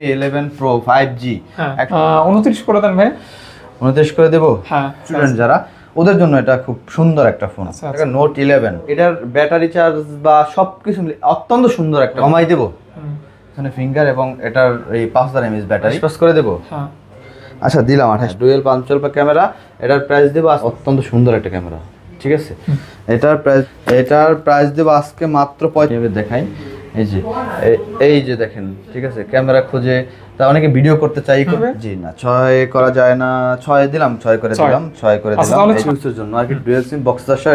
Eleven pro five জি হ্যাঁ। উনত্রিশ করে দেন ভাই। উনত্রিশ করে দেবো? হ্যাঁ স্টুডেন্ট যারা ওদের জন্য এটা খুব সুন্দর একটা ফোন আচ্ছা, আচ্ছা। নোট ইলেভেন এটার ব্যাটারি চার্জ বা সব কিছু অত্যন্ত সুন্দর একটা। কমাই দেবো। হুম, এখানে ফিঙ্গার এবং এটার এই পাঁচ হাজার এমএস ব্যাটারি পাস করে দেবো। হ্যাঁ। আচ্ছা দিলাম আঠাশ। ডুয়েল পাঞ্চল্পা ক্যামেরা এটার প্রাইস দেবো আজ- অত্যন্ত সুন্দর একটা ক্যামেরা ঠিক আছে? এটার প্রাইস এটার প্রাইস দেবো আজকে মাত্র পঁয়ত্রিশ দেখাই। এই যে এই যে দেখেন ঠিক আছে ক্যামেরা খুঁজে তা অনেকে ভিডিও করতে চাই জি না ছয় করা যায় না ছয় দিলাম ছয় করে দিলাম ছয় করে আচ্ছা, দিলাম। জন্য আর কি ডুয়েল সিম বক্স চারশো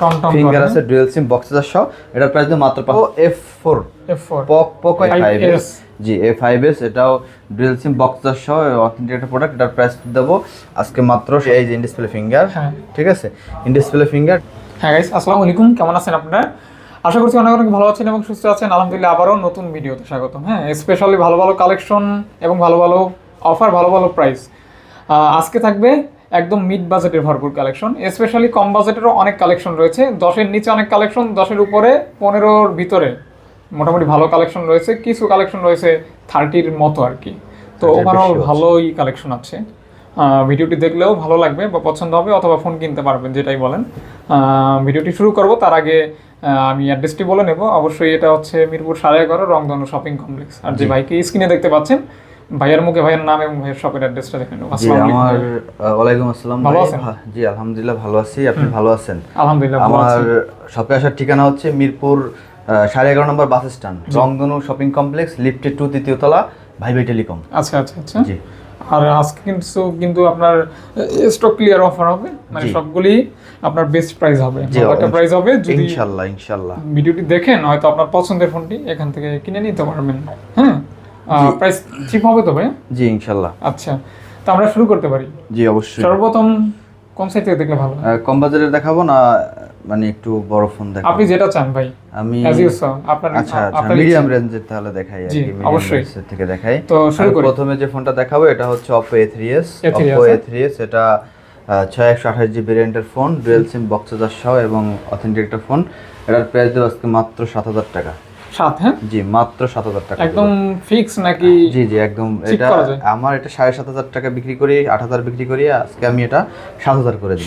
টম ফিঙ্গার আছে ডুয়েল সিম বক্স চারশো এটার প্রাইস মাত্র F four F four Poco five S G A five S এটাও ডুয়েল সিম বক্স সহ অথেন্টিক একটা প্রোডাক্ট এটার প্রাইস দেবো আজকে মাত্র এই যে ইনডিসপ্লে ফিঙ্গার হ্যাঁ। ঠিক আছে? ইনডিসপ্লে ফিঙ্গার হ্যাঁ গাইস আসসালামু আলাইকুম কেমন আছেন আপনারা? আশা করছি অনেক অনেক ভালো আছেন এবং সুস্থ আছেন। আলহামদুলিল্লাহ আবারও নতুন ভিডিওতে স্বাগতম। হ্যাঁ স্পেশালি ভালো ভালো কালেকশন এবং ভালো ভালো অফার ভালো ভালো প্রাইস আজকে থাকবে একদম মিড বাজেটের ভরপুর কালেকশন স্পেশালি কম বাজেটেরও অনেক কালেকশন রয়েছে। দশের নিচে অনেক কালেকশন দশের উপরে পনেরোর ভিতরে মোটামুটি ভালো কালেকশন রয়েছে। কিছু কালেকশন রয়েছে থার্টির মতো আর কি। তো ওভারঅল ভালোই কালেকশন আছে। ভিডিওটি দেখলেও ভালো লাগবে বা পছন্দ হবে অথবা ফোন কিনতে পারবেন যেটাই বলেন। ভিডিওটি শুরু করব তার আগে আমি অ্যাড্রেসটি বলে নেব। অবশ্যই এটা হচ্ছে মিরপুর সাড়ে এগারো রংধনু শপিং কমপ্লেক্স আর যে ভাইকে স্ক্রিনে দেখতে পাচ্ছেন ভাইয়ের মুখে ভাইয়ের নাম এবং ভাইয়ের শপের অ্যাড্রেসটা দেখে নেব। আমার ওয়ালাইকুম আসসালাম ভালো আছেন? হ্যাঁ, জি আলহামদুলিল্লাহ ভালো আছি। আপনি ভালো আছেন? আলহামদুলিল্লাহ আমার। শপে আসার ঠিকানা হচ্ছে মিরপুর সাড়ে এগারো number bus stand Rongdhonu shopping complex লিফটে টু তৃতীয় তলা ভাই ভাই টেলিকম। আচ্ছা আচ্ছা আচ্ছা। জি। আর আজকে কিন্তু কিন্তু আপনার স্টক ক্লিয়ার অফার হবে। মানে সবগুলি আপনার বেস্ট প্রাইস হবে। একটা প্রাইস হবে যদি ইনশাআল্লাহ ইনশাআল্লাহ ভিডিওটি দেখেন হয়তো আপনার পছন্দের ফোনটি এখান থেকে কিনে নিতে পারবেন। হ্যাঁ? প্রাইস চিপ হবে তো ভাই জি ইনশাআল্লাহ আচ্ছা তো আমরা শুরু করতে পারি। জি অবশ্যই। সর্বপ্রথম কোন সাইড থেকে দেখলে ভালো? কম বাজারের দেখাবো না মানে একটু বড় ফোন দেখাবো। আপনি যেটা চান ভাই আমি অ্যাজ ইউ সো আপনার আচ্ছা আচ্ছা মিডিয়াম রেঞ্জের তাহলে দেখাই আর কি অবশ্যই। থেকে দেখাই। তো শুরু করি। প্রথমে যে ফোনটা দেখাবো এটা হচ্ছে Oppo A3s A3s, Oppo হ্যাঁ? A3s এটা ছয় একশো আঠাশ জিবি ভেরিয়েন্টের ফোন ডুয়েল সিম বক্স সহ এবং অথেন্টিক একটা ফোন এটার প্রাইস দেবো আজকে মাত্র সাত হাজার টাকা। সাত হ্যাঁ জি মাত্র সাত হাজার টাকা একদম ফিক্স নাকি জি জি একদম এটা আমার এটা সাড়ে সাত হাজার টাকা বিক্রি করি আট হাজার বিক্রি করি আজকে আমি এটা সাত হাজার করে দিই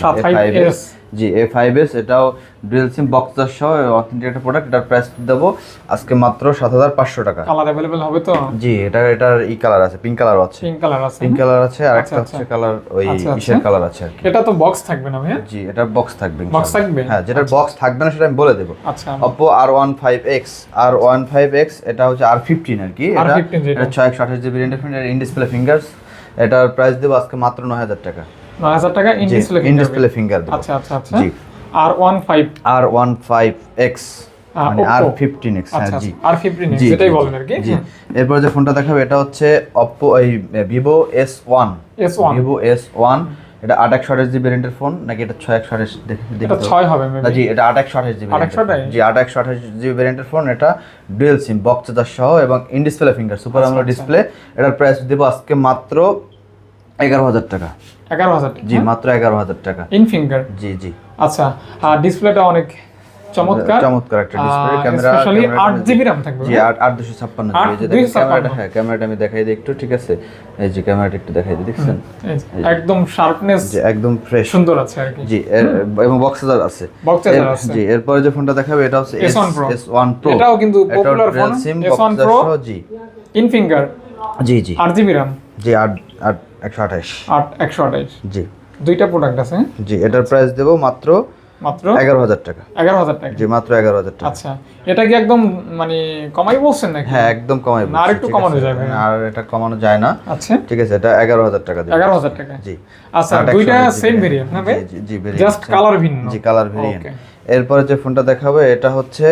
জি এ ফাইভ এস এটাও ডুয়েল সিম বক্স সহ অথেন্টিক একটা প্রোডাক্ট এটার প্রাইস দেবো আজকে মাত্র সাত হাজার পাঁচশো টাকা। কালার অ্যাভেলেবেল হবে তো? জি এটা এটার ই কালার আছে পিঙ্ক কালার আছে। পিঙ্ক কালার আছে। পিঙ্ক কালার আছে আর আচ্ছা, একটা আচ্ছা। হচ্ছে কালার ওই আচ্ছা। কালার আছে আর কি। এটা তো বক্স থাকবে না ভাইয়া? জি এটার বক্স থাকবে ইনশাআল্লাহ। থাকবে? হ্যাঁ যেটার বক্স থাকবে না সেটা আমি বলে দেবো। আচ্ছা। Oppo R one five X R one five X এটা হচ্ছে আর ফিফটিন আর কি। এটা R15 যেটা। এটা ছয় একশো আঠাশ জিবি ইন ডিসপ্লে ফিঙ্গার্স এটার প্রাইস দেবো আজকে মাত্র নয় হাজার টাকা। নয় হাজার টাকা ইন ডিসপ্লে ফিঙ্গার আচ্ছা আচ্ছা আচ্ছা। জি। R one five R one five X মানে আর ফিফটিন এক্স হ্যাঁ জি। আর ফিফটিন জি, যেটাই বলেন আর কি। জি। এরপর যে ফোনটা দেখাবো এটা হচ্ছে অপো এই Vivo S one S one Vivo S one এটা আট একশো আঠাশ জিবি রেন্টের ফোন নাকি এটা ছয় একশো আঠাশ। ছয় হবে না, জি এটা আট একশো আঠাশ জিবি 828? জি আট একশো আঠাশ জিবি ভ্যারিয়েন্টের ফোন এটা ডুয়েল সিম বক্স চার্জার সহ এবং ইন ডিসপ্লে ফিঙ্গার সুপার আমরা আমলো আচ্ছা। ডিসপ্লে। এটার প্রাইস দেবো আজকে মাত্র এগারো হাজার টাকা। এগারো হাজার জি মাত্র এগারো হাজার টাকা। In finger? জি জি। আচ্ছা আর ডিসপ্লেটা অনেক চমৎকার। চমৎকার একটা ডিসপ্লে ক্যামেরা especially আট জিবি RAM থাকবে, জি হ্যাঁ? আট আট দুশো ছাপ্পান্ন আট জিবি ক্যামেরাটা হ্যাঁ ক্যামেরাটা আমি দেখাই দিই একটু ঠিক আছে? এই যে ক্যামেরাটা একটু দেখাই দিই দেখছেন? একদম শার্পনেস যে একদম ফ্রেশ সুন্দর আছে আর কি। জি এবং বক্স চার্জার আছে। Box charger আছে। জি এরপরে যে ফোনটা দেখাবে এটা হচ্ছে S1 Pro। S1 Pro এটাও কিন্তু এটাও popular dual phone, SIM S1 Pro। জি। ইন ফিঙ্গার জি জি। আট জিবি র্যাম জি আট আট একশো আঠাশ। আট একশো আঠাইশ জি। দুইটা প্রোডাক্ট আছে জি এটার প্রাইস দেবো মাত্র মাত্র? এগারো হাজার টাকা। এগারো হাজার টাকা? জি মাত্র এগারো হাজার টাকা। আচ্ছা এটা কি একদম মানে কমাই বলছেন নাকি? হ্যাঁ একদম কমাই না, বলছি, ঠিক কমানো যাবে। আর এটা কমানো যায় না। আচ্ছা। ঠিক আছে এটা এগারো হাজার টাকা এগারো হাজার টাকা। জি। আচ্ছা দুইটা সেম ভেরিয়েন্ট না ভাই? জি, জি, variant জাস্ট কালার ভিন্ন। জি কালার ভেরিয়েন্ট. এরপরে যে ফোনটা দেখাবে এটা হচ্ছে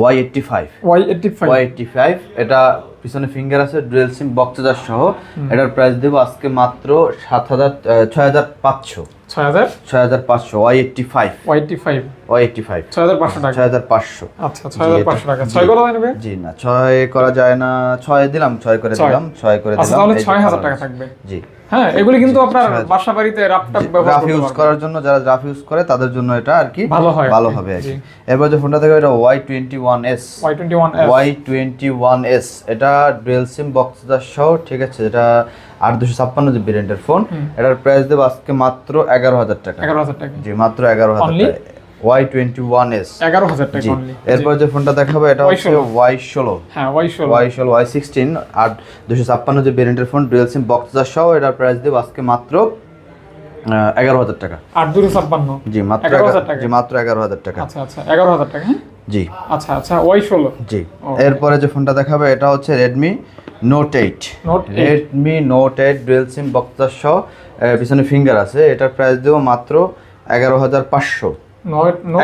Y eighty five Y eighty five Y eighty five এটা পিছনে ফিঙ্গার আছে ডুয়েল সিম বক্স সহ। এটার প্রাইস দেবো আজকে মাত্র সাত হাজার ছয় হাজার পাঁচশো। টাকা। আচ্ছা জি না করা যায় না। দিলাম করে দিলাম করে আচ্ছা তাহলে টাকা থাকবে। জি। হ্যাঁ এগুলি কিন্তু আপনার বাসা বাড়িতে রাফটাপ ব্যবহার রাফ ইউজ করার জন্য যারা রাফ ইউজ করে তাদের জন্য এটা আর কি ভালো হয় ভালো হবে আর কি। এরপর যে ফোনটা দেখো এটা Y twenty one S. Y twenty one S. Y twenty one S. এটা ডুয়েল সিম বক্স সহ ঠিক আছে এটা আট দুশো ছাপ্পান্ন জিবি রেন্টের ফোন। এটার প্রাইস দেবো আজকে মাত্র এগারো হাজার টাকা। এগারো হাজার টাকা। জি মাত্র এগারো হাজার টাকা। ওয়াই টোয়েন্টি ওয়ান এস এগারো হাজার টাকা এরপর যে ফোনটা দেখাবো এটা হচ্ছে ওয়াই ষোলো। হ্যাঁ ওয়াই ষোলো। ওয়াই ষোলো ওয়াই সিক্সটিন আর দুশো ছাপ্পান্ন যে ভেরিয়েন্টের ফোন ডুয়েল সিম বক্স সহ এটার প্রাইস দেবো আজকে মাত্র এগারো হাজার টাকা। আট দুশো ছাপ্পান্ন? জি মাত্র জি মাত্র এগারো হাজার টাকা। আচ্ছা আচ্ছা এগারো হাজার টাকা হ্যাঁ? জি। আচ্ছা আচ্ছা ওয়াই ষোলো। জি। এরপরে যে ফোনটা দেখাবে এটা হচ্ছে Redmi Note eight Redmi Note eight dual SIM boxer সহ পিছনে ফিঙ্গার আছে। এটার প্রাইস দেবো মাত্র এগারো হাজার পাঁচশো।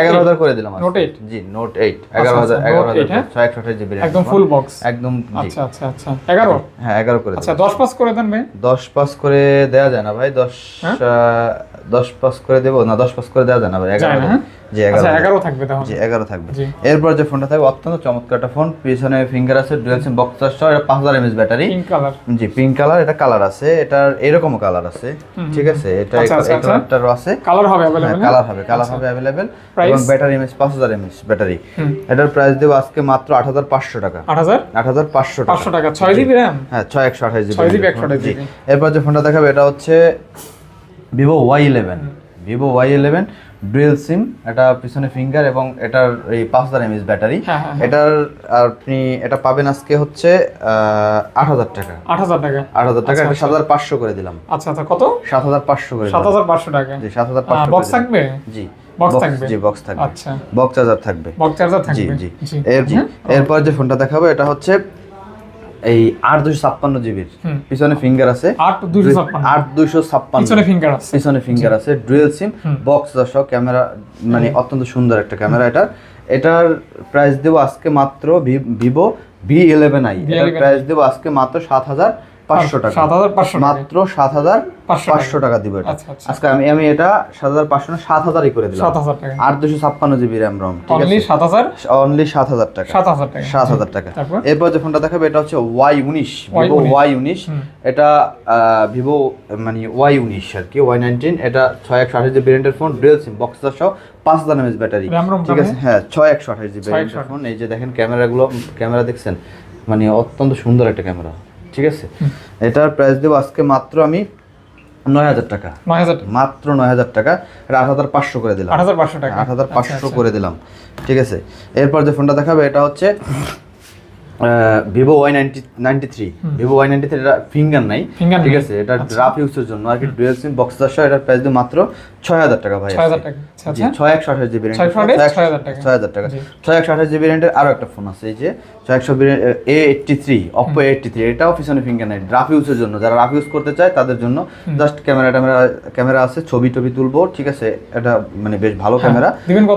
এগারো হাজার করে দিলাম 8? জি নোট এইট এগারো হাজার আচ্ছা, এগারো হাজার 8, হ্যাঁ? ছয় একশো আঠাশ জিবি একদম ফুল বক্স একদম আচ্ছা আচ্ছা আচ্ছা। এগারো? হ্যাঁ এগারো করে আচ্ছা দশ পাস করে দেন ভাই। দশ পাস করে দেওয়া যায় না ভাই। দশ হ্যাঁ? দশ পাস করে দেবো। না দশ পাস করে দেওয়া যায় না ভাই এগারো? জি এগারো আচ্ছা হাজার। এগারো থাকবে তাহলে। জি এগারো থাকবে। এরপর যে ফোনটা থাকবে অত্যন্ত চমৎকার একটা ফোন পিছনে ফিঙ্গার আছে ডুয়েল সিম বক্স সহ এটা পাঁচ হাজার এমএস ব্যাটারি পিঙ্ক কালার জি পিঙ্ক কালার এটা কালার আছে এটার এরকমও কালার আছে ঠিক আছে? এটা আচ্ছা, আচ্ছা। কালারটারও আছে। কালার হবে কালার হবে কালার হবে অ্যাভেলেবেল এবং ব্যাটারি এমএস পাঁচ হাজার এমএস ব্যাটারি এটার প্রাইস দেবো আজকে মাত্র আট হাজার পাঁচশো টাকা। আট হাজার? আট হাজার পাঁচশো টাকা। পাঁচশো টাকা। ছয় জিবি র্যাম হ্যাঁ ছয় একশো আঠাশ জিবি 6 GB 128 জি। এরপর যে ফোনটা দেখাবে এটা হচ্ছে Vivo Y eleven Vivo Y eleven dual SIM এটা পিছনে ফিঙ্গার এবং এটার এই পাঁচ হাজার এমএস ব্যাটারি। হ্যাঁ, হ্যাঁ, এটার আপনি এটা পাবেন আজকে হচ্ছে আট হাজার টাকা। আট হাজার টাকা। আট হাজার টাকা সাত হাজার পাঁচশো করে দিলাম। আচ্ছা আচ্ছা কত? সাত হাজার পাঁচশো করে সাত হাজার পাঁচশো টাকা। জি সাত হাজার পাঁচশো বক্স থাকবে? জি Box- থাকবে? জি বক্স থাকবে। আচ্ছা। বক্স চার্জার থাকবে। বক্স চার্জার থাকবে? জি। জি। এর জি। এরপর যে ফোনটা দেখাবো এটা হচ্ছে এই আট দুশো ছাপ্পান্ন জিবির। পিছনে ফিঙ্গার আছে। আট দুশো ছাপ্পান্ন। পিছনে ফিঙ্গার আছে। পিছনে ফিঙ্গার আছে। ডুয়েল সিম বক্স সহ ক্যামেরা মানে অত্যন্ত সুন্দর একটা ক্যামেরা এটা এটার প্রাইস দেবো আজকে মাত্র ভিভো ভি ইলেভেন আই এটার V11i প্রাইস দেবো আজকে মাত্র সাত হাজার পাঁচশো টাকা। সাত হাজার পাঁচশো মাত্র সাত হাজার পাঁচশো টাকা। দিব এটা। আচ্ছা, আচ্ছা। আজকে আমি আমি এটা সাত হাজার পাঁচশো না সাত হাজারই করে দিলাম। সাত হাজার টাকা। আট দুশো ছাপ্পান্ন জিবি র্যাম রম ঠিক আছে? সাত হাজার? অনলি সাত হাজার টাকা। সাত হাজার টাকা। সাত হাজার টাকা। এরপর যে ফোনটা দেখাবে এটা হচ্ছে ওয়াই উনিশ ভিভো ওয়াই উনিশ। এটা ভিভো মানে ওয়াই উনিশ আর কি ওয়াই নাইনটিন এটা ছয় একশো আঠাশ জিবি রেন্টের ফোন ডুয়েল সিম বক্স সহ পাঁচ হাজার এমএস ব্যাটারি ঠিক আছে? হ্যাঁ ছয় একশো আঠাশ জিবি রেন্টের ফোন এই যে দেখেন ক্যামেরাগুলো ক্যামেরা দেখছেন? মানে অত্যন্ত সুন্দর একটা ক্যামেরা। ঠিক আছে? এটার প্রাইস দেবো আজকে মাত্র আমি নয় হাজার টাকা। নয় হাজার মাত্র নয় হাজার টাকা। এটা আট হাজার পাঁচশো করে দিলাম। আট হাজার পাঁচশো টাকা। আট হাজার আচ্ছা, পাঁচশো আচ্ছা। করে দিলাম। ঠিক আছে? এরপর যে ফোনটা দেখাবে এটা হচ্ছে Vivo Y ninety ninety three. Vivo Y ninety three এটা ফিঙ্গার নাই। ঠিক আছে? এটা রাফ ইউজের জন্য। আর কি ডুয়েল সিম বক্স এটার প্রাইস দিয়ে মাত্র ছয় হাজার টাকা ভাই ছয় হাজার টাকা আচ্ছা জি আচ্ছা ছয় একশো আঠাশ জিবি ছয় ছয় হাজার টাকা। ছয় একশো আঠাশ জিবি রেন্টের আরও একটা ফোন আছে এই যে ছয় একশো A eighty three Oppo eighty three এটাও পিছনে ফিঙ্গার নাই রাফ ইউজের জন্য যারা রাফ ইউজ করতে চায় তাদের জন্য জাস্ট ক্যামেরা ট্যামেরা ক্যামেরা আছে ছবি টবি তুলবো ঠিক আছে এটা মানে বেশ ভালো ক্যামেরা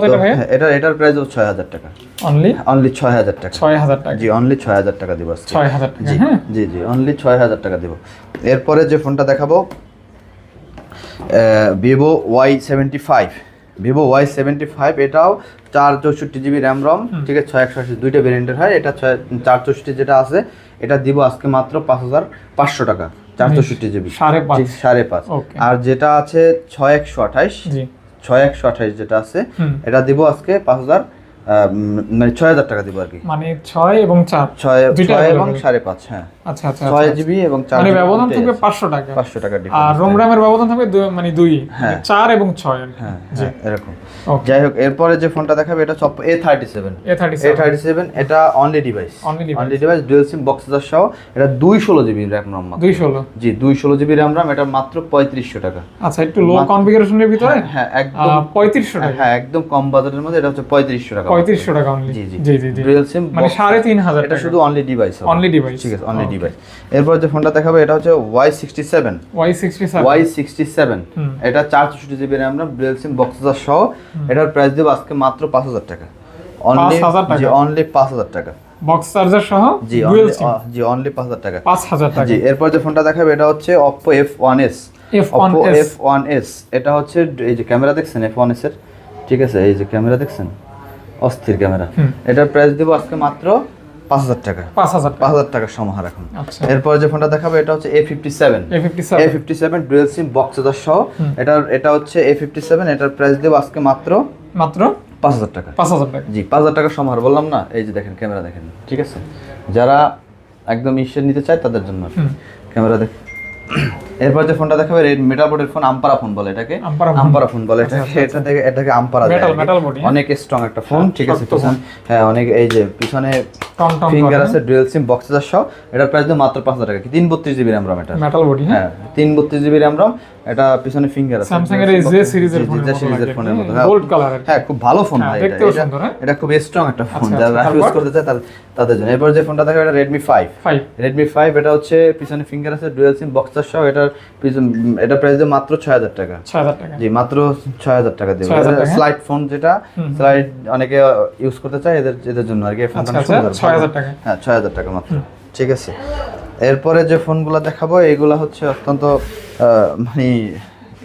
এটা হ্যাঁ, এটা এটার প্রাইস ছয় হাজার টাকা অনলি অনলি ছয় হাজার টাকা ছয় হাজার টাকা জি অনলি ছয় হাজার টাকা দিব ছয় হাজার জি হ্যাঁ জি জি অনলি ছয় হাজার টাকা দিব এরপরে যে ফোনটা দেখাবো Vivo Y seventy five Vivo Y seventy five এটাও চার চৌষট্টি জিবি র্যাম রম ঠিক আছে? ছয় একশো আশি দুইটা ভেরিয়েন্টের হয়। এটা ছয় চার চৌষট্টি যেটা আছে এটা দিব আজকে মাত্র পাঁচ হাজার পাঁচশো টাকা চার চৌষট্টি জিবি। সাড়ে পাঁচ। সাড়ে পাঁচ। আর যেটা আছে ছয় একশো আঠাইশ ছয় একশো আঠাইশ যেটা আছে এটা দিব আজকে পাঁচ হাজার মানে ছয় হাজার টাকা দিব আর কি। মানে ছয় এবং চার। ছয় ছয় এবং সাড়ে পাঁচ হ্যাঁ। আচ্ছা আচ্ছা ছয় আচ্ছা। জিবি এবং চার মানে ব্যবধান থাকবে পাঁচশো টাকা। পাঁচশো টাকা আর রোম র্যামের ব্যবধান থাকবে মানে দুই হ্যাঁ। চার এবং ছয় হ্যাঁ হ্যাঁ, এরকম। যাই হোক এরপরে যে ফোনটা দেখাবে এটা সব A thirty seven A thirty seven এটা only device only device dual SIM box সহ এটা দুই ষোলো জিবি র্যাম রাম দুই ষোলো। জি দুই ষোলো জিবি র্যাম রাম এটা মাত্র পঁয়ত্রিশশো টাকা। আচ্ছা একটু লো কনফিগারেশনের ভিতরে? হ্যাঁ একদম পঁয়ত্রিশশো টাকা। হ্যাঁ একদম কম বাজেটের মধ্যে এটা হচ্ছে পঁয়ত্রিশশো টাকা পঁয়ত্রিশশো টাকা অনলি জি জি। জি জি জি। সিম মানে সাড়ে তিন হাজার এটা শুধু অনলি ডিভাইস অনলি ডিভাইস ঠিক আছে অনলি ডিভাইস এরপর যে ফোনটা দেখাবে এটা হচ্ছে Y sixty seven Y sixty seven Y sixty seven হুম। এটা চার চৌষট্টি GB RAM RAM dual SIM boxer সহ। এটার প্রাইস দেবো আজকে মাত্র পাঁচ হাজার টাকা। অনলি 5,000 টাকা? অনলি পাঁচ হাজার টাকা। বক্স চার্জার সহ? জি ডুয়েল সিম জি অনলি পাঁচ হাজার টাকা। পাঁচ হাজার টাকা। জি এরপর যে ফোনটা দেখাবে এটা হচ্ছে এফ ওয়ান এস এটা হচ্ছে এই যে ক্যামেরা দেখছেন এফ ওয়ান এস এর? ঠিক আছে এই যে ক্যামেরা দেখছেন? অস্থির ক্যামেরা। এটার প্রাইস দেবো আজকে মাত্র পাঁচ হাজার টাকা। পাঁচ হাজার পাঁচ হাজার টাকার সমাহার এখন। আচ্ছা। এরপর যে ফোনটা দেখাবে এটা হচ্ছে A fifty seven A fifty seven dual SIM box সহ। এটার এটা হচ্ছে এ ফিফটি সেভেন এটার প্রাইস দেবো আজকে মাত্র মাত্র পাঁচ হাজার টাকা। পাঁচ হাজার টাকা। জি পাঁচ হাজার টাকার সমাহার বললাম না? এই যে দেখেন ক্যামেরা দেখেন। ঠিক আছে? যারা একদম ইসের নিতে চায় তাদের জন্য। ক্যামেরা দেখ এরপর যে ফোনটা দেখাবে রেড মেটাল বোর্ডের ফোন আম্পারা ফোন বলে এটাকে। আম্পারা ফোন বলে এটাকে। এটা থেকে এটাকে আম্পারা metal body, হ্যাঁ? অনেক স্ট্রং একটা ফোন ঠিক আছে পিছনে হ্যাঁ অনেক এই যে পিছনে টম টম ফিঙ্গার আছে ডুয়েল সিম বক্স সহ এটার প্রাইস মাত্র পাঁচ হাজার টাকা। কি তিন বত্রিশ জিবি র্যাম রম এটা? মেটাল বডি হ্যাঁ। হ্যাঁ তিন বত্রিশ জিবি র্যাম রম এটা পিছনে ফিঙ্গার আছে। স্যামসাং এর এই যে সিরিজের জি, যে সিরিজের ফোনের মতো হ্যাঁ, গোল্ড কালার হ্যাঁ খুব ভালো ফোন হ্যাঁ, ভাই এটা দেখতেও এটা- হ্যাঁ? এটা খুব স্ট্রং একটা ফোন আচ্ছা, যারা আচ্ছা, ইউজ করতে চায় তাদের- জন্য। এরপর যে ফোনটা দেখা এটা ফাইভ ফাইভ রেডমি ফাইভ এটা হচ্ছে পিছনে ফিঙ্গার আছে ডুয়েল সিম সহ এটার পিছন এটা প্রাইস মাত্র ছয় হাজার টাকা। ছয় হাজার টাকা। জি মাত্র ছয় হাজার টাকা দেবে। স্লাইড ফোন যেটা। স্লাইড অনেকে ইউজ করতে চায় এদের এদের জন্য আর কি ফোনটা আচ্ছা, আচ্ছা, সুন্দর। 6,000 টাকা। হ্যাঁ ছয় হাজার টাকা মাত্র। ঠিক আছে। এরপরে যে ফোনগুলো দেখাবো এগুলা হচ্ছে অত্যন্ত মানে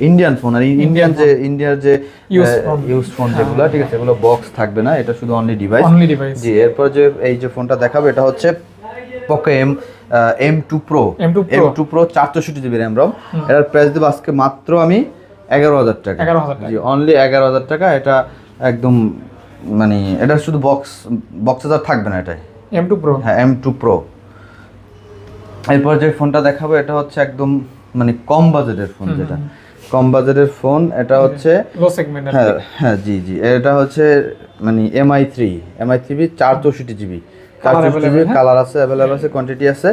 ইন্ডিয়ান ফোন আর ইন্ডিয়ান যে ইন্ডিয়ার যে হ্যাঁ। ইউজ ফোন যেগুলো ঠিক আছে এগুলো বক্স থাকবে না এটা শুধু অনলি ডিভাইস অনলি ডিভাইস জি এরপর যে এই যে ফোনটা দেখাবো এটা হচ্ছে Poco M M two Pro M two Pro চার চৌষট্টি জিবি র্যাম রম এটার প্রাইস দেবো আজকে মাত্র আমি এগারো হাজার টাকা। 11,000 টাকা। জি অনলি এগারো হাজার টাকা। এটা একদম মানে এটা শুধু বক্স বক্স চার্জার থাকবে না এটাই। এম টু প্রো হ্যাঁ এম টু প্রো এরপর যে ফোনটা দেখাবো এটা হচ্ছে একদম মানে কম বাজেটের ফোন যেটা। কম বাজেটের ফোন এটা হচ্ছে লো সেগমেন্ট হ্যাঁ হ্যাঁ জি জি। এটা হচ্ছে মানে এমআই থ্রি এমআই থ্রি চার চৌষট্টি জিবি available, হ্যাঁ? কালার আছে অ্যাভেলেবল আছে কোয়ান্টিটি আছে।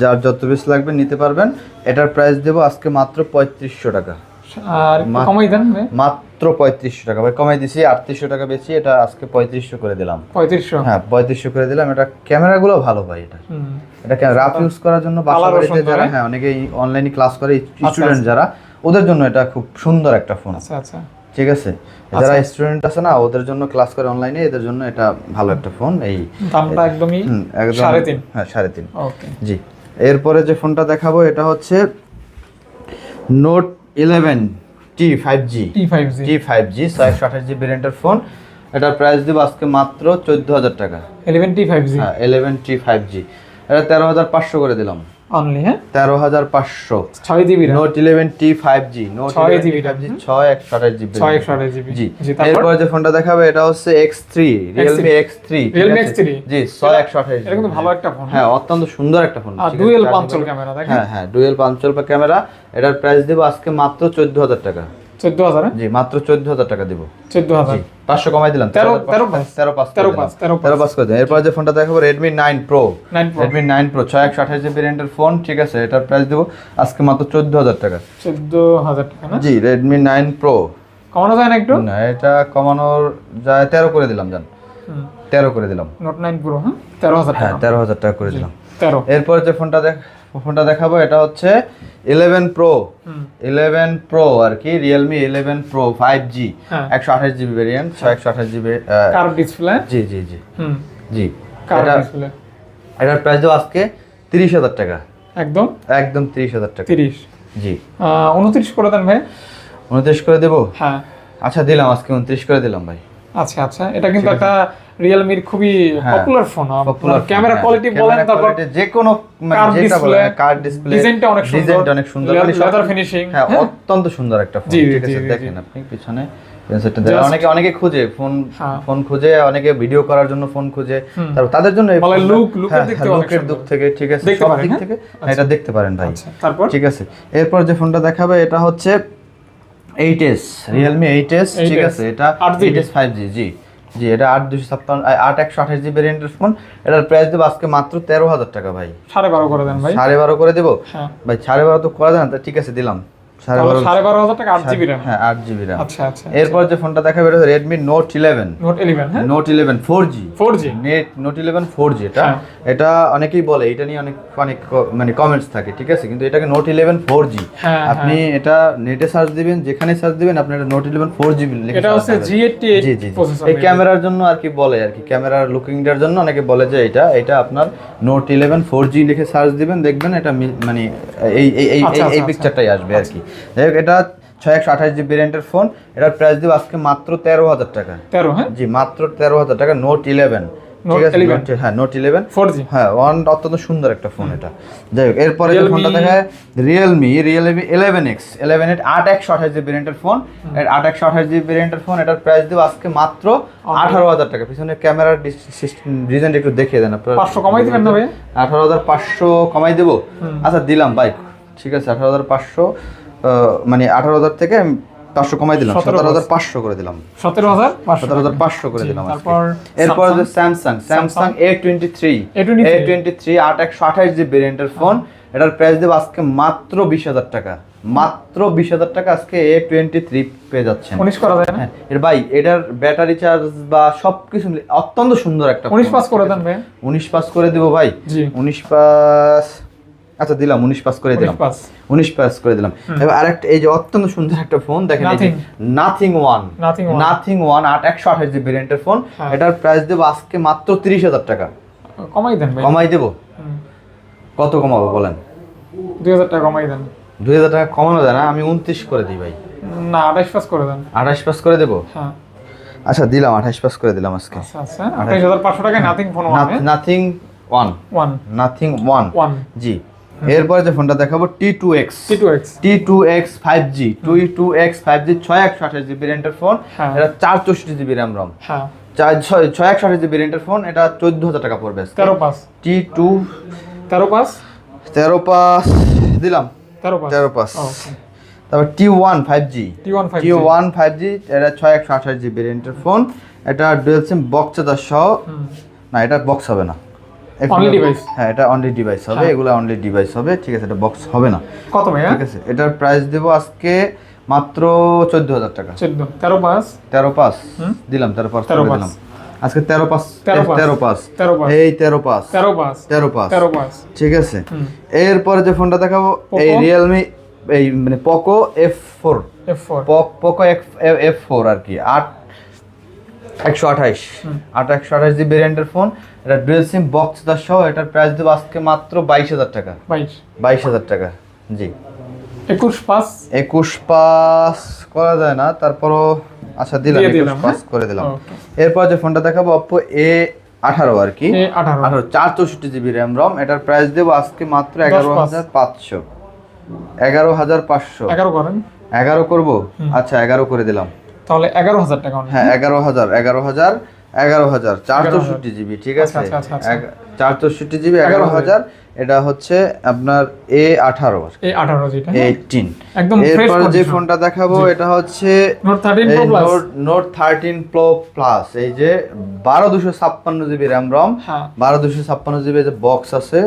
যার যত বেশ লাগবে নিতে পারবেন। এটার প্রাইস দেবো আজকে মাত্র পঁয়ত্রিশশো টাকা। আর কমাই দেন মাত্র পঁয়ত্রিশশো টাকা। ভাই কমাই দিছি আটত্রিশশো টাকা বেশি এটা আজকে পঁয়ত্রিশশো করে দিলাম। পঁয়ত্রিশশো? হ্যাঁ পঁয়ত্রিশশো করে দিলাম। এটা ক্যামেরাগুলো ভালো ভাই এটা। এটা রাফ ইউজ করার জন্য বাসা বাড়িতে যারা হ্যাঁ? হ্যাঁ অনেকেই অনলাইনে ক্লাস করে আচ্ছা, স্টুডেন্ট আচ্ছা। যারা ওদের জন্য এটা খুব সুন্দর একটা ফোন আচ্ছা আচ্ছা। ঠিক আছে? যারা স্টুডেন্ট আছে না ওদের জন্য ক্লাস করে অনলাইনে এদের জন্য এটা ভালো একটা ফোন এই দামটা একদমই একদম সাড়ে তিন। হ্যাঁ সাড়ে তিন। ওকে জি। এরপরে যে ফোনটা দেখাবো এটা হচ্ছে Note eleven T five G T five G T five G ছয়শো আঠাশ জি ভেরিয়েন্টের ফোন এটার প্রাইস দিব আজকে মাত্র চোদ্দ হাজার টাকা। ইলেভেন টি ফাইভ জি হ্যাঁ ইলেভেন টি ফাইভ জি এটা তেরো হাজার পাঁচশো করে দিলাম। অনলি হ্যাঁ? তেরো হাজার পাঁচশো। ছয় GB Note eleven T five G Note ছয় জিবি ফাইভ জি ছয় একশো আঠাশ জিবি ছয় একশো আঠাশ জিবি জি। এরপরে যে ফোনটা দেখাবে এটা হচ্ছে X three Realme X three Realme X three জি ছয় একশো আঠাশ এটা কিন্তু ভালো একটা ফোন হ্যাঁ অত্যন্ত সুন্দর একটা ফোন ডুয়েল পাঞ্চল ক্যামেরা হ্যাঁ হ্যাঁ ডুয়েল পাঞ্চল ক্যামেরা এটার প্রাইস দেবো আজকে মাত্র চোদ্দ হাজার টাকা। চোদ্দ হাজার জি মাত্র চোদ্দ হাজার টাকা দিব। চোদ্দ হাজার। পাঁচশো কমাই দিলাম তেরো- তেরো পাঁচ। তেরো পাঁচ তেরো করে পাঁচ, দিলাম। তেরো তেরো পাঁচ করে দিলাম। এরপর যে ফোনটা দেখাবো Redmi nine Pro Redmi nine Pro ছয় একশো আঠাশ জিবি রেন্টের ফোন ঠিক আছে এটার প্রাইস দেবো আজকে মাত্র চোদ্দ হাজার টাকা। চোদ্দ হাজার টাকা জি রেডমি নাইন প্রো কমানো যায় না একটু? না এটা কমানোর যায় তেরো করে দিলাম জান। তেরো করে দিলাম। নোট নাইন প্রো হ্যাঁ? তেরো হাজার হ্যাঁ তেরো হাজার টাকা করে দিলাম। তেরো। এরপর যে ফোনটা দেখ ফোনটা দেখাবো এটা হচ্ছে ইলেভেন প্রো ইলেভেন প্রো আর কি Realme eleven Pro five G একশো আঠাশ জিবি ভেরিয়েন্ট ছয় একশো আঠাশ জিবি কার ডিসপ্লে জি জি জি। জি। এটার প্রাইস দেবো আজকে তিরিশ হাজার টাকা। একদম? একদম তিরিশ হাজার টাকা। তিরিশ? জি। উনত্রিশ করে দেন ভাই। উনত্রিশ করে দেবো? হ্যাঁ। আচ্ছা দিলাম আজকে উনত্রিশ করে দিলাম ভাই। আচ্ছা আচ্ছা। এটা কিন্তু একটা রিয়েলমির খুবই হ্যাঁ, পপুলার ফোন ক্যামেরা হ্যাঁ। কোয়ালিটি বলেন তারপর যে কোনো মানে যেটা কার ডিসপ্লে ডিজাইনটা অনেক সুন্দর ডিজাইনটা অনেক সুন্দর মানে লেদার ফিনিশিং হ্যাঁ অত্যন্ত সুন্দর একটা ফোন ঠিক আছে? দেখেন আপনি পিছনে অনেকে অনেকে খুঁজে ফোন হ্যাঁ। ফোন খুঁজে অনেকে ভিডিও করার জন্য ফোন খুঁজে। তারপর তাদের জন্য বলে এর হ্যাঁ, দিক হ্যাঁ, থেকে ঠিক আছে দেখতে সব পারেন, দিক হ্যাঁ? থেকে। এটা দেখতে পারেন ভাই। আচ্ছা তারপর? ঠিক আছে। এরপর যে ফোনটা দেখাবে এটা হচ্ছে eight S Realme eight S ঠিক আছে? এটা 8GB eight S five G G G এটা আট দুশো ছাপ্পান্ন আট একশো আঠাশ জিবি রেন্টের ফোন এটার প্রাইস দেবো আজকে মাত্র তেরো হাজার টাকা ভাই। সাড়ে বারো করে দেন ভাই। সাড়ে বারো করে দেবো? হ্যাঁ। ভাই সাড়ে বারো তো করা যায় না তা ঠিক আছে দিলাম। হ্যাঁ আচ্ছা আচ্ছা এরপর যে ফোনটা Redmi note eleven note eleven হ্যাঁ? Four G four G net note eleven four G এটা। হ্যাঁ। এটা অনেকেই বলে এটা নিয়ে অনেক অনেক মানে কমেন্টস থাকে ঠিক আছে? কিন্তু এটাকে নোট ইলেভেন ফোর জি আপনি এটা নেটে সার্চ দিবেন যেখানে সার্চ দিবেন আপনি এটা নোট ইলেভেন ফোর জি এটা হচ্ছে জি জি জি। জি। এই ক্যামেরার জন্য আর কি বলে আর কি। ক্যামেরার লুকিংটার জন্য অনেকে বলে যে এটা এটা আপনার নোট ইলেভেন ফোর জি লিখে সার্চ দিবেন দেখবেন এটা মানে এই এই এই আচ্ছা, এই- এই আচ্ছা, পিকচারটাই আসবে আর কি। যাই হোক এটা ছয় একশো আঠাশ জিবি রেন্টের ফোন এটার প্রাইস দিব আজকে মাত্র তেরো হাজার টাকা। তেরো হ্যাঁ? জি মাত্র তেরো হাজার টাকা নোট ইলেভেন ঠিক আছে হ্যাঁ নোট ইলেভেন ফোর জি হ্যাঁ ওয়ান অত্যন্ত সুন্দর একটা ফোন এটা। যাই হোক এরপরে যে Realme- ফোনটা দেখায় Realme Realme eleven X eleven eight আট একশো আঠাশ জিবি ফোন আট একশো আঠাশ জিবি ভেরিয়েন্টের ফোন এটার প্রাইস দেবো আজকে মাত্র আঠারো। হাজার টাকা। পিছনে ক্যামেরার একটু দেখিয়ে দেন আপনার। পাঁচশো কমাই দিবেন না ভাই? আঠারো হাজার পাঁচশো কমাই দেবো। আচ্ছা দিলাম বাইক ঠিক আছে আঠারো হাজার পাঁচশো। মানে আঠারো হাজার থেকে আমি পাঁচশো কমাই দিলাম সতেরো হাজার পাঁচশো করে দিলাম। সতেরো হাজার সতেরো হাজার পাঁচশো করে দিলাম। তারপর এরপর যে Samsung Samsung A twenty three A twenty three আট একশো আঠাশ জিবি ভেরিয়েন্টের ফোন এটার প্রাইস দেবো আজকে মাত্র বিশ হাজার টাকা। মাত্র বিশ হাজার টাকা আজকে এ টোয়েন্টি থ্রি পেয়ে যাচ্ছেন। উনিশ করা যায় না? হ্যাঁ এর ভাই এটার ব্যাটারি চার্জ বা সব কিছু অত্যন্ত সুন্দর একটা উনিশ পাস করে দেন ভাই। উনিশ পাস করে দিব ভাই। উনিশ পাস আচ্ছা দিলাম উনিশ পাস করে দিলাম। উনিশ পাস। করে দিলাম। এবার আরেকটা এই যে অত্যন্ত সুন্দর একটা ফোন দেখেন. নাথিং ওয়ান নাথিং ওয়ান আট একশো আঠাশ জিবি ভেরিয়েন্টের ফোন। হ্যাঁ। এটার প্রাইস দেবো আজকে মাত্র তিরিশ হাজার টাকা। কমাই দেন কমাই দেবো? কত কমাবো বলেন? দুই হাজার টাকা কমাই দেন। দুই হাজার টাকা কমানো যায় না আমি উনত্রিশ করে দিই ভাই। না আঠাশ পাস করে দেন। আঠাশ পাস করে দেবো? হ্যাঁ। আচ্ছা দিলাম আঠাশ পাস করে দিলাম আজকে। আচ্ছা আচ্ছা। আঠাশ হাজার পাঁচশো টাকায় nothing phone nothing one one nothing one one G. এরপরে যে ফোনটা দেখাবো T two X T two X T two X five G two two X five G ছয় একশো আঠাশ জিবি রেন্টের ফোন। হ্যাঁ। এটা চার চৌষট্টি জিবি র্যাম রম। হ্যাঁ। ছয় ছয় একশো আঠাশ জিবি রেন্টের ফোন এটা চোদ্দ হাজার টাকা পড়বে তেরো পাস টি টু তেরো পাস তেরো পাস দিলাম। তেরো পাস তেরো ওকে। তারপর T one five G T one five T one five G এটা ছয় একশো আঠাশ জিবি রেন্টের ফোন। এটা ডুয়েল সিম বক্স চার্জার সহ না এটা বক্স হবে না। Only device? হ্যাঁ এটা অনলি ডিভাইস হবে হ্যাঁ। এগুলো অনলি ডিভাইস হবে ঠিক আছে এটা বক্স হবে না। কত ভাইয়া? ঠিক আছে এটার প্রাইস দেবো আজকে মাত্র চোদ্দ হাজার টাকা। চোদ্দ তেরো পাস তেরো হুম। দিলাম তেরো পাস 13 করে পাস। দিলাম। আজকে তেরো পাস তেরো। তেরো পাস এই তেরো পাস তেরো পাস তেরো পাস তেরো পাস ঠিক আছে। এরপরে যে ফোনটা দেখাবো এই রিয়েলমি এই মানে Poco F four F four Poco F four আর কি আট একশো আঠাইশ আট একশো আঠাইশ জি ভেরিয়েন্টের ফোন এটা ডুয়েল সিম বক্স তার সহ এটার প্রাইস দেবো আজকে মাত্র বাইশ হাজার টাকা। বাইশ। বাইশ হাজার টাকা জি। একুশ পাস একুশ পাস করা যায় না তারপরও আচ্ছা দিলাম একুশ পাস হ্যাঁ? করে দিলাম। এরপর যে ফোনটা দেখাবো অপ্পো এ আঠারো আর কি। আঠারো। চার চৌষট্টি জিবি র্যাম রম এটার প্রাইস দেবো আজকে মাত্র এগারো। হাজার পাঁচশো। এগারো হাজার পাঁচশো। এগারো করেন। এগারো করব? আচ্ছা এগারো করে দিলাম। তাহলে এগারো হাজার টাকা হ্যাঁ এগারো হাজার এগারো হাজার। এগারো হাজার চারদোষট্টি জিবি ঠিক আছে? আচ্ছা, আচ্ছা, আচ্ছা। চৌষট্টি জিবি এগারো হাজার। এটা হচ্ছে আপনার এ আঠারো হ্যাঁ? এইটিন যে ফোনটা দেখাবো এটা হচ্ছে note thirteen pro plus note note thirteen pro plus এই যে বারো দুশো ছাপ্পান্ন জিবি র্যাম রম বারো দুশো ছাপ্পান্ন জিবি যে বক্স আছে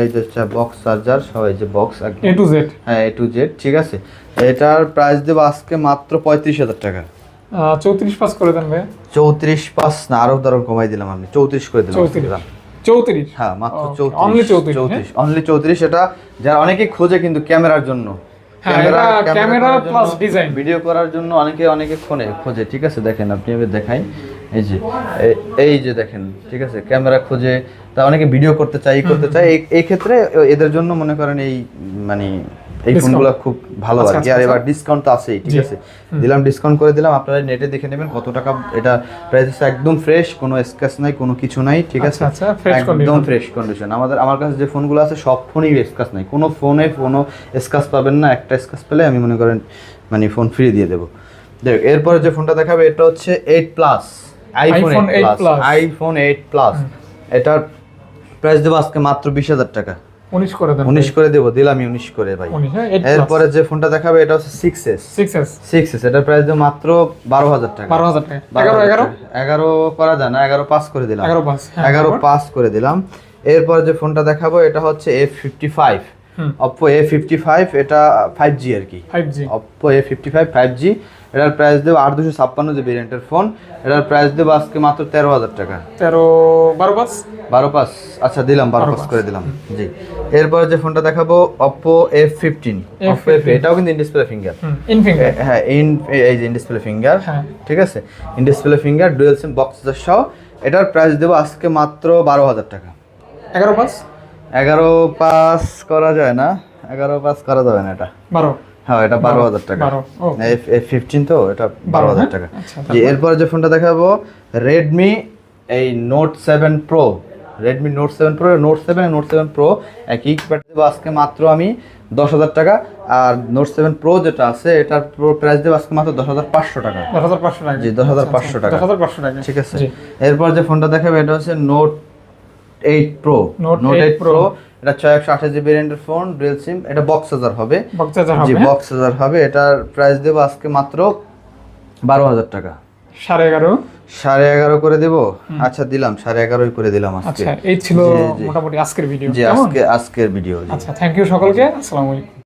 এই যে বক্স চার্জার সহ এই যে বক্স এ টু জেড হ্যাঁ এ টু জেড ঠিক আছে? এটার প্রাইস দেবো আজকে মাত্র পঁয়ত্রিশ হাজার টাকা। চৌত্রিশ পাস করে দেন ভাই চৌত্রিশ পাঁচ না আরও ধরো কমাই দিলাম আমি। চৌত্রিশ করে দিলাম চৌত্রিশ। হ্যাঁ মাত্র চৌত্রিশ 34, চৌত্রিশ অনলি চৌত্রিশ এটা যারা অনেকেই খোঁজে কিন্তু ক্যামেরার জন্য। হ্যাঁ, এটা ক্যামেরা plus design। ভিডিও করার জন্য অনেকে অনেকে ফোনে খোঁজে ঠিক আছে? দেখেন আপনি আমি দেখাই। এই যে এই যে দেখেন ঠিক আছে? ক্যামেরা খোঁজে তা অনেকে ভিডিও করতে চাই করতে চাই এই- এই ক্ষেত্রে এদের জন্য মনে করেন এই মানে এই। ফোনগুলো খুব ভালো আর আচ্ছা, কি আচ্ছা, আর আচ্ছা। এবার ডিসকাউন্ট তো আছেই ঠিক আছে? দিলাম ডিসকাউন্ট করে দিলাম আপনারা নেটে দেখে নেবেন কত টাকা এটা প্রাইস আছে। একদম ফ্রেশ কোনো স্ক্র্যাচ নাই কোনো কিছু নাই ঠিক আছে? একদম ফ্রেশ কন্ডিশন আমাদের আমার কাছে যে ফোনগুলো আছে সব ফোনেই স্ক্র্যাচ নাই। কোনো ফোনে কোনো স্ক্র্যাচ পাবেন না। একটা স্ক্র্যাচ পেলে আমি মনে করেন মানে ফোন ফ্রি দিয়ে দেবো। দেখ এরপরে যে ফোনটা দেখাবে এটা হচ্ছে eight plus iPhone eight 8 plus iPhone eight plus এটার প্রাইস দেবো আজকে মাত্র বিশ হাজার টাকা। উনিশ করে দেন উনিশ করে দেবো দিলামই উনিশ করে ভাই। উনিশ হ্যাঁ এইট এরপরে যে ফোনটা দেখাবে এটা হচ্ছে six S six S six S এটার প্রাইস দেবো মাত্র বারো হাজার টাকা। বারো হাজার টাকা। বারো এগারো হাজার এগারো? টাকা। এগারো করা যায় না এগারো পাস করে দিলাম। এগারো পাস হ্যাঁ এগারো পাস করে দিলাম। এরপর যে ফোনটা দেখাবো এটা হচ্ছে এফ ফিফটি ফাইভ হুম। অপো এ ফিফটি ফাইভ এটা ফাইভ জি আর কি। Oppo A fifty five five G এটার প্রাইস দেবো আট দুশো ছাপ্পান্ন যে ভেরিয়েন্টের ফোন এটার প্রাইস দেবো আজকে মাত্র তেরো হাজার টাকা। তেরো বারো পাঁচ? বারো পাস আচ্ছা দিলাম বারো পাস করে দিলাম। জি। এরপরে যে ফোনটা দেখাবো Oppo F fifteen Oppo F এটাও কিন্তু ইনডিসপ্লে ফিঙ্গার হ্যাঁ ইন এই যে ইনডিসপ্লে ফিঙ্গার হ্যাঁ। ঠিক আছে? In display finger dual sim box সহ এটার প্রাইস দেবো আজকে মাত্র বারো হাজার টাকা। এগারো পাঁচ? এগারো পাস করা যায় না। এগারো পাস করা যাবে না এটা। বারো। হ্যাঁ এটা বারো হাজার টাকা। ও। এফ ফিফটিন তো এটা বারো হাজার টাকা। আচ্ছা জি এরপর যে ফোনটা দেখাবো রেডমি এই note seven pro Redmi note seven pro note seven note seven pro একই প্যাট দেবো আজকে মাত্র আমি দশ হাজার টাকা আর নোট সেভেন প্রো যেটা আছে এটার প্রাইস দেবো আজকে মাত্র দশ হাজার পাঁচশো টাকা। দশ হাজার পাঁচশো টাকা। জি দশ হাজার পাঁচশো টাকা। দশ হাজার পাঁচশো টাকা। ঠিক আছে। এরপর যে ফোনটা দেখাবে এটা হচ্ছে note eight pro Note note eight pro এটা ছয় একশো আঠাশ জিবি রেন্টের ফোন ডুয়েল সিম এটা বক্স হাজার হবে। বক্স চার্জার হবে। বক্স হাজার হবে। এটার প্রাইস দেবো আজকে মাত্র বারো হাজার টাকা। সাড়ে এগারো। সাড়ে এগারো করে দেবো? আচ্ছা দিলাম সাড়ে এগারোই করে দিলাম আজকে। আচ্ছা এই ছিল। মোটামুটি আজকের ভিডিও আজকে আজকের ভিডিও আচ্ছা থ্যাংক ইউ সকলকে আসসালামু আলাইকুম।